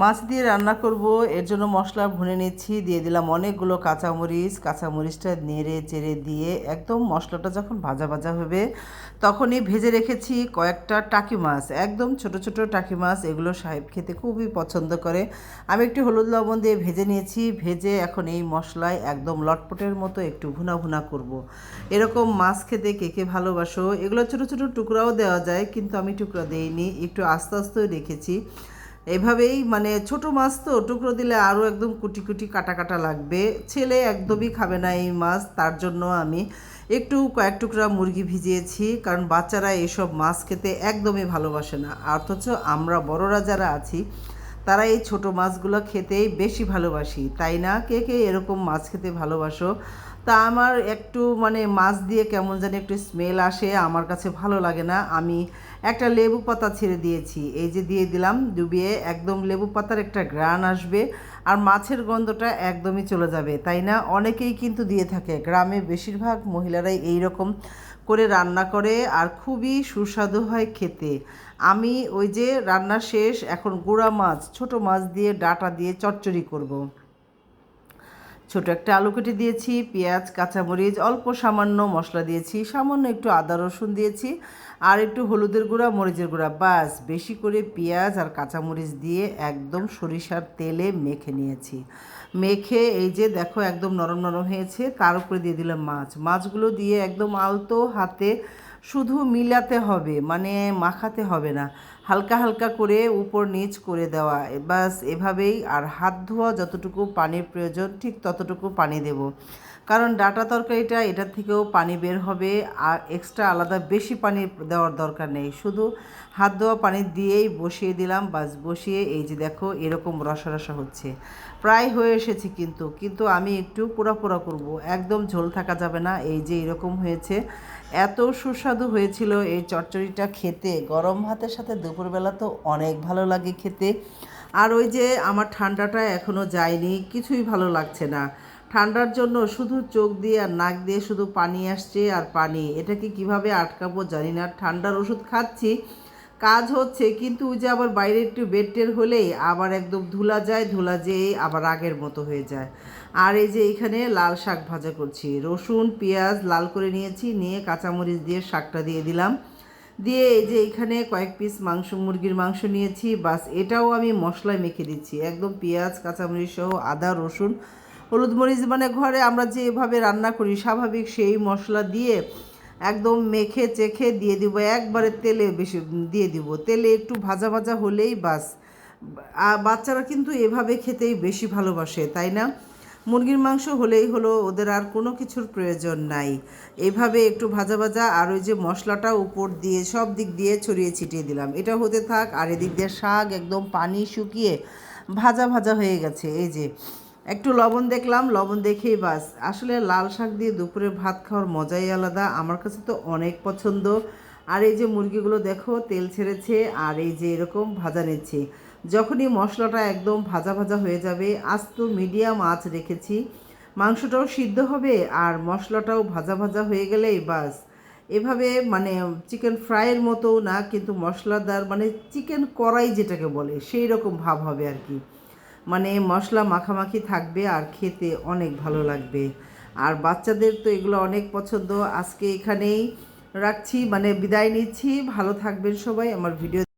মাছ দিয়ে রান্না করব, এর জন্য মশলা ভুনে নিচ্ছি, দিয়ে দিলাম অনেকগুলো কাঁচামরিচ, কাঁচামরিচটা নেড়ে চেড়ে দিয়ে একদম মশলাটা যখন ভাজা ভাজা হবে, তখনই ভেজে রেখেছি কয়েকটা টাকি মাছ, একদম ছোট ছোট টাকি মাছ, এগুলো সাহেব খেতে খুবই পছন্দ করে আমি একটু হলুদ লবণ দিয়ে ভেজে নিয়েছি, ভেজে এখন এই মশলায় একদম লটপটের মতো একটু ভুনা ভুনা করব। এরকম মাছ খেতে কে কে ভালোবাসো, এগুলো ছোট ছোট টুকরাও দেওয়া যায়, কিন্তু আমি টুকরা দেইনি, একটু আস্তে আস্তে রেখেছি এভাবেই মানে ছোট মাছ তো, টুকরো দিলে আরও একদম কুটি কুটি কাটা কাটা লাগবে। ছেলে একদমই খাবে না এই মাছ, তার জন্য আমি একটু কয়েক টুকরা মুরগি ভিজিয়েছি, কারণ বাচ্চারা এসব মাছ খেতে একদমই ভালোবাসে না। অথচ আমরা বড়রা যারা আছি, তারা এই ছোট মাছগুলো খেতেই বেশি ভালোবাসি। তাই না? কে কে এরকম মাছ খেতে ভালোবাসো? তা আমার একটু মানে মাছ দিয়ে কেমন জানি একটু স্মেল আসে, আমার কাছে ভালো লাগে না। আমি একটা লেবু পাতা ছেড়ে দিয়েছি, এই যে দিয়ে দিলাম, ডুবিয়ে একদম লেবু পাতার একটা গ্রান আসবে আর মাছের গন্ধটা একদমই চলে যাবে, তাই না? অনেকেই কিন্তু দিয়ে থাকে, গ্রামে বেশিরভাগ মহিলারাই এই রকম করে রান্না করে আর খুবই সুস্বাদু হয় খেতে। আমি ওই যে রান্না শেষ, এখন গুঁড়া মাছ, ছোট মাছ দিয়ে ডাটা দিয়ে চচ্চড়ি করব। ছোট একটা আলু কেটে দিয়েছি, পেঁয়াজ, কাঁচামরিচ, অল্প সামান্য মশলা দিয়েছি, সামান্য একটু আদা রসুন দিয়েছি, আর একটু হলুদের গুঁড়া, মরিচের গুঁড়া বাস বেশি করে পেঁয়াজ আর কাঁচামরিচ দিয়ে একদম সরিষার তেলে মেখে নিয়েছি। মেখে এই যে দেখো একদম নরম নরম হয়েছে, তার উপরে দিয়ে দিলাম মাছ। মাছগুলো দিয়ে একদম আলতো হাতে শুধু মিলাতে হবে মানে মাখাতে হবে না। হালকা হালকা করে উপর নিচ করে দেওয়া। বাস এভাবেই আর হাত ধোয়া যতটুকু পানির প্রয়োজন, ঠিক ততটুকু পানি দেব। কারণ ডাটা তরকারিটা এটার থেকেও পানি বের হবে, আর এক্সট্রা আলাদা বেশি পানি দেওয়ার দরকার নেই। শুধু হাত ধোয়া পানি দিয়েই বসিয়ে দিলাম, বাস বসিয়ে এই যে দেখো এরকম রসা রসা হচ্ছে। প্রায় হয়ে এসেছে কিন্তু কিন্তু আমি একটু পোড়া পোড়া করব। একদম ঝোল থাকা যাবে না, এই যে এরকম হয়েছে। এত সুস্বাদু হয়েছিল এই চচ্চড়িটা খেতে। গরম ভাতের সাথে দুপুরবেলা তো অনেক ভালো লাগে খেতে। আর ওই যে আমার ঠান্ডাটা এখনও যায়নি, কিছুই ভালো লাগছে না। ঠান্ডার জন্য শুধু চোখ দিয়ে আর নাক দিয়ে শুধু পানি আসছে আর পানি। এটাকে কীভাবে আটকাবো জানি না, ঠান্ডার ওষুধ খাচ্ছি, কাজ হচ্ছে, কিন্তু ওই যে আবার বাইরে একটু বেড টের হলেই আবার একদম ধুলা যায়, ধুলা যেয়ে আবার আগের মতো হয়ে যায়। আর এই যে এখানে লাল শাক ভাজা করছি। রসুন, পেঁয়াজ লাল করে নিয়েছি, নিয়ে কাঁচামরিচ দিয়ে শাকটা দিয়ে দিলাম। দিয়ে এই যে এখানে কয়েক পিস মাংস, মুরগির মাংস নিয়েছি। বাস এটাও আমি মশলায় মেখে দিচ্ছি। একদম পেঁয়াজ, কাঁচামরিচ সহ আদা, রসুন, হলুদ মরিচ মানে ঘরে আমরা যেভাবে রান্না করি, স্বাভাবিক সেই মশলা দিয়ে একদম মেখে চেখে দিয়ে দিব। একবারে তেলে বেশি দিয়ে দিব। তেলে একটু ভাজা ভাজা হলেই বাস বাচ্চারা কিন্তু এভাবে খেতেই বেশি ভালোবাসে, তাই না? মুরগির মাংস হলেই হলো ওদের আর কোনো কিছুর প্রয়োজন নাই। এইভাবে একটু ভাজা ভাজা আর ওই যে মশলাটা উপর দিয়ে সব দিক দিয়ে ছড়িয়ে ছিটিয়ে দিলাম। এটা হতে থাক আর এদিক দিয়ে শাক একদম পানি শুকিয়ে ভাজা ভাজা হয়ে গেছে। এই যে একটু লবণ দেখলাম, লবণ দেখেই বাস। আসলে লাল শাক দিয়ে দুপুরে ভাত খাওয়ার মজাই আলাদা। আমার কাছে তো অনেক পছন্দ। আর এই যে মুরগিগুলো দেখো, তেল ছেড়েছে আর এই যে এরকম ভাজা নিচ্ছে। যখনই মশলাটা একদম ভাজা ভাজা হয়ে যাবে, আস্ত মিডিয়াম আঁচ রেখেছি। মাংসটাও সিদ্ধ হবে আর মশলাটাও ভাজা ভাজা হয়ে গেলেই বাস। এভাবে মানে চিকেন ফ্রাইয়ের মতো না, কিন্তু মশলাদার মানে চিকেন কড়াই যেটাকে বলে, সেই রকম ভাব হবে আর কি। মানে মশলা মাখামাখি থাকবে আর খেতে অনেক ভালো লাগবে। আর বাচ্চাদের তো এগুলো অনেক পছন্দ। আজকে এখানেই রাখছি মানে বিদায় নিচ্ছি। ভালো থাকবেন সবাই। আমার ভিডিও